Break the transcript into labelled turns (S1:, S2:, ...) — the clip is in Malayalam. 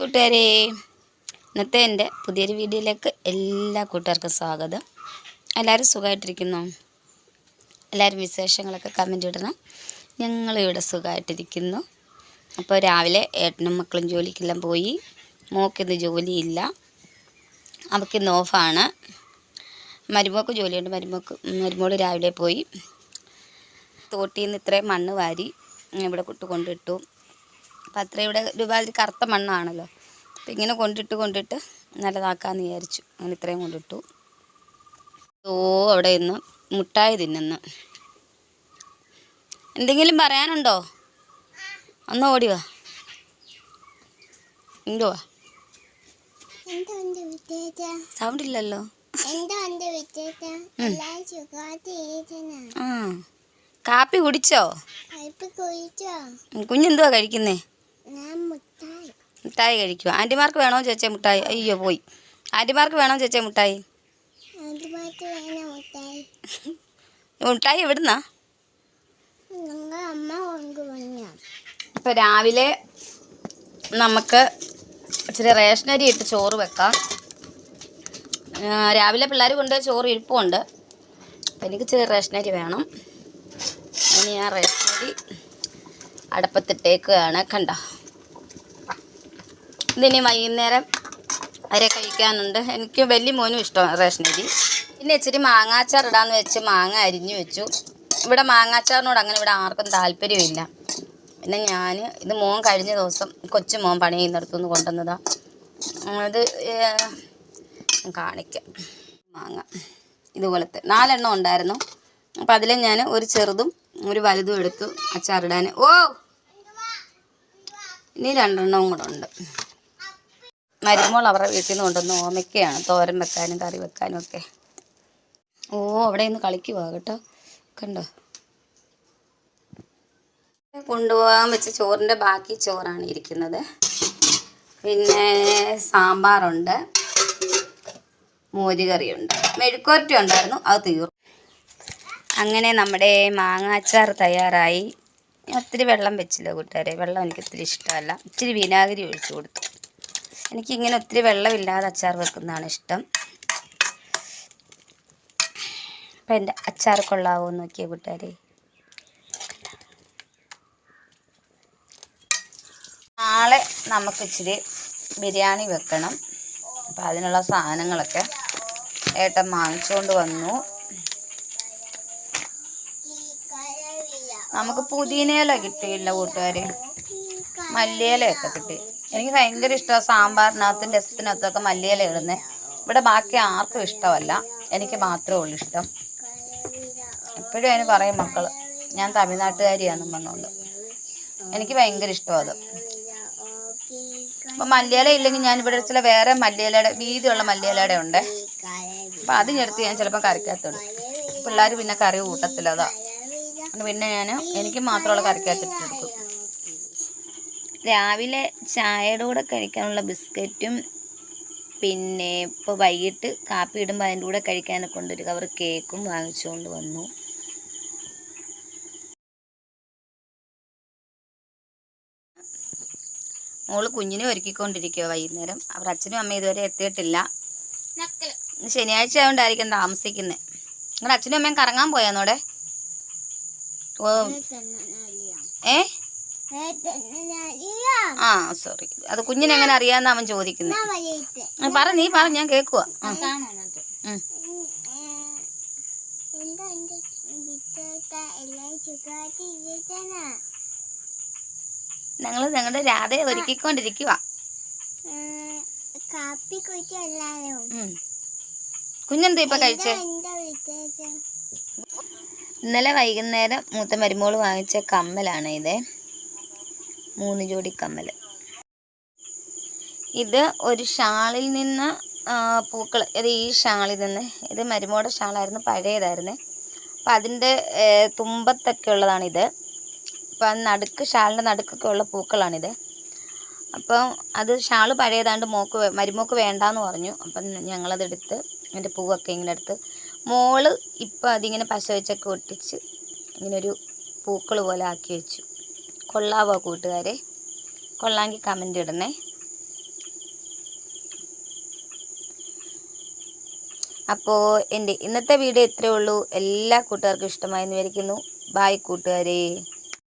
S1: കൂട്ടുകാരെ ഇന്നത്തെ എന്റെ പുതിയൊരു വീഡിയോയിലേക്ക് എല്ലാ കൂട്ടുകാർക്കും സ്വാഗതം. എല്ലാവരും സുഖമായിട്ടിരിക്കുന്നു? എല്ലാവരും വിശേഷങ്ങളൊക്കെ കമന്റ് ഇടണം. ഞങ്ങളിവിടെ സുഖമായിട്ടിരിക്കുന്നു. അപ്പോൾ രാവിലെ ഏട്ടനും മക്കളും ജോലിക്കെല്ലാം പോയി. മോക്കിന്ന് ജോലിയില്ല. അവക്കിന്ന് ഓഫാണ്. മരുമോക്ക് ജോലിയുണ്ട്. മരുമോക്ക് മരുമോൾ രാവിലെ പോയി. തോട്ടിൽ നിന്ന് ഇത്രയും മണ്ണ് വാരി ഇവിടെ കൊണ്ടിട്ടു. അപ്പം അത്ര ഇവിടെ ഒരുപാട് കറുത്ത മണ്ണാണല്ലോ. അപ്പം ഇങ്ങനെ കൊണ്ടിട്ട് കൊണ്ടിട്ട് നല്ലതാക്കാമെന്ന് വിചാരിച്ചു. അങ്ങനെ ഇത്രയും കൊണ്ടിട്ടു. ഓ അവിടെ ഇന്ന് മുട്ടായി തിന്നുന്നു. എന്തെങ്കിലും പറയാനുണ്ടോ? ഒന്ന് ഓടി വാ. ഇങ്ങോ വാ. സൗണ്ട് ഇല്ലല്ലോ. കാപ്പി കുടിച്ചോ? കുഞ്ഞെന്തുവാ കഴിക്കുന്നേ? മിഠായി കഴിക്കുക ആന്റിമാർക്ക് വേണോ ചേച്ചേ മിഠായി? അയ്യോ പോയി. ആന്റിമാർക്ക് വേണോ ചേച്ചേ മിഠായി? മിഠായി? എവിടുന്നാ? ഇപ്പോൾ രാവിലെ നമുക്ക് ഇച്ചിരി റേഷനരി ഇട്ട് ചോറ് വെക്കാം. രാവിലെ പിള്ളേർ കൊണ്ട് ചോറ് ഇരിപ്പുണ്ട്. അപ്പം എനിക്ക് ഇച്ചിരി റേഷനരി വേണം. ഇനി ആ റേഷനരി അടപ്പത്തിട്ടേക്കുകയാണ്. കണ്ട? ഇതിനി വൈകുന്നേരം വരെ കഴിക്കാനുണ്ട്. എനിക്ക് വലിയ മോനും ഇഷ്ടമാണ് റേഷൻ അരി പിന്നെ ഇച്ചിരി മാങ്ങാച്ചാർ ഇടാന്ന് വെച്ച് മാങ്ങ അരിഞ്ഞു വെച്ചു. ഇവിടെ മാങ്ങാച്ചാറിനോട് അങ്ങനെ ഇവിടെ ആർക്കും താല്പര്യമില്ല. പിന്നെ ഞാൻ ഇത് മോൻ കഴിഞ്ഞ ദിവസം കൊച്ചു മോൻ പണി ചെയ്യുന്നിടത്തുനിന്ന് കൊണ്ടുവന്നതാണ് അത് കാണിക്കാം. മാങ്ങ. ഇതുപോലത്തെ നാലെണ്ണം ഉണ്ടായിരുന്നു. അപ്പം അതിൽ ഞാൻ ഒരു ചെറുതും ഒരു വലുതും എടുത്തു അച്ചാറിടാൻ ഓ! ഇനി രണ്ടെണ്ണവും കൂടെ ഉണ്ട്. മരുമോൾ അവരുടെ വീട്ടിൽ നിന്ന് കൊണ്ടുവന്ന് ഓമയ്ക്കയാണ്. തോരൻ വെക്കാനും കറി വെക്കാനും ഒക്കെ. ഓ അവിടെ നിന്ന് കളിക്കുവാ കേട്ടോ. കണ്ടോ? കൊണ്ടുപോകാൻ വെച്ച ചോറിന്റെ ബാക്കി ചോറാണ് ഇരിക്കുന്നത്. പിന്നെ സാമ്പാറുണ്ട്. മോരുകറിയുണ്ട്. മെഴുക്കുവരട്ടി ഉണ്ടായിരുന്നു അത് തീർന്നു. അങ്ങനെ നമ്മുടെ മാങ്ങാച്ചാർ തയ്യാറായി. ഒത്തിരി വെള്ളം വെച്ചില്ല കൂട്ടുകാരെ. വെള്ളം എനിക്ക് ഒത്തിരി ഇഷ്ടമല്ല. ഇച്ചിരി വിനാഗിരി ഒഴിച്ചു കൊടുത്തു. എനിക്കിങ്ങനെ ഒത്തിരി വെള്ളമില്ലാതെ അച്ചാർ വെക്കുന്നതാണ് ഇഷ്ടം. അപ്പം എന്റെ അച്ചാർ കൊള്ളാവോ എന്ന് നോക്കിയ കൂട്ടുകാരെ. നാളെ നമുക്ക് ഇച്ചിരി ബിരിയാണി വെക്കണം. അപ്പം അതിനുള്ള സാധനങ്ങളൊക്കെ ഏട്ടൻ വാങ്ങിച്ചുകൊണ്ട് വന്നു. നമുക്ക് പുതിനയില കിട്ടിയില്ല കൂട്ടുകാർ മല്ലിയിലയൊക്കെ കിട്ടി. എനിക്ക് ഭയങ്കര ഇഷ്ടമാണ് സാമ്പാറിനകത്തും രസത്തിനകത്തൊക്കെ മല്ലിയില ഇടുന്നത് ഇവിടെ ബാക്കി ആർക്കും ഇഷ്ടമല്ല. എനിക്ക് മാത്രമേ ഉള്ളൂ ഇഷ്ടം. എപ്പോഴും അതിന് പറയും മക്കൾ ഞാൻ തമിഴ്നാട്ടുകാരിയാണെന്നും പറഞ്ഞുകൊണ്ട് എനിക്ക് ഭയങ്കര ഇഷ്ടമാണ് അത്. അപ്പം മല്ലിയില ഇല്ലെങ്കിൽ ഞാൻ ഇവിടെ ചില വേറെ മല്ലിയിലയുടെ വീതിയുള്ള മല്ലിയിലയുടെ ഉണ്ട്. അപ്പം അത് ഞെടുത്ത് ഞാൻ ചിലപ്പോൾ കറിക്കകത്തിടും പിള്ളേർ പിന്നെ കറി കൂട്ടത്തില്ല അതാ. പിന്നെ ഞാൻ എനിക്ക് മാത്രമുള്ള കറിക്കകത്തിട്ടെടുക്കും രാവിലെ ചായയുടെ കൂടെ കഴിക്കാനുള്ള ബിസ്ക്കറ്റും പിന്നെ ഇപ്പോൾ വൈകിട്ട് കാപ്പി ഇടുമ്പോൾ അതിന്റെ കൂടെ കഴിക്കാനൊക്കെ കൊണ്ടുവരിക ഒരു കവർ കേക്കും വാങ്ങിച്ചുകൊണ്ട് വന്നു. മോൾ കുഞ്ഞിനെ ഒരുക്കിക്കൊണ്ടിരിക്കുക വൈകുന്നേരം. അവർ അച്ഛനും അമ്മയും ഇതുവരെ എത്തിയിട്ടില്ല. ശനിയാഴ്ച ആയതുകൊണ്ടായിരിക്കും താമസിക്കുന്നത് നിങ്ങളുടെ അച്ഛനും അമ്മയും കറങ്ങാൻ പോയാന്നോടെ ഓ. ഏ? ആ സോറി അത് കുഞ്ഞിനെ എങ്ങനെ അറിയാന്ന് അവൻ ചോദിക്കുന്നു. പറ നീ പറ ഞാൻ
S2: കേക്കുക
S1: ഞങ്ങൾ ഞങ്ങളുടെ രാധയെ ഒരുക്കിക്കൊണ്ടിരിക്കുക കുഞ്ഞെന്താ ഇപ്പൊ കഴിച്ചേ? ഇന്നലെ വൈകുന്നേരം മൂത്ത മരുമോൾ വാങ്ങിച്ച കമ്മലാണ് ഇത്. മൂന്ന് ജോഡി കമ്മൽ ഇത് ഒരു ഷാളിൽ നിന്ന് പൂക്കൾ ഇത് ഈ ഷാളിൽ നിന്ന്. ഇത് മരുമോടെ ഷാളായിരുന്നു പഴയതായിരുന്നു. അപ്പം അതിന്റെ തുമ്പത്തൊക്കെ ഉള്ളതാണിത്. അപ്പം നടുക്ക് ഷാളിന്റെ നടുക്കൊക്കെ ഉള്ള പൂക്കളാണിത്. അപ്പം അത് ഷാൾ പഴയതാണ്ട് മോക്ക് മരുമോക്ക് വേണ്ടാന്ന് പറഞ്ഞു. അപ്പം ഞങ്ങളതെടുത്ത് അതിന്റെ പൂവൊക്കെ ഇങ്ങനെ എടുത്ത് മോൾ ഇപ്പം അതിങ്ങനെ പശ വെച്ചൊക്കെ ഒട്ടിച്ച് ഇങ്ങനൊരു പൂക്കൾ പോലെ ആക്കി വെച്ചു. കൊള്ളാവോ കൂട്ടുകാരെ? കൊള്ളാമെങ്കിൽ കമന്റ് ഇടണേ. അപ്പോൾ എന്റെ ഇന്നത്തെ വീഡിയോ ഇത്രയേ ഉള്ളൂ. എല്ലാ കൂട്ടുകാർക്കും ഇഷ്ടമായി എന്ന് വിചാരിക്കുന്നു. ബായ് കൂട്ടുകാരേ.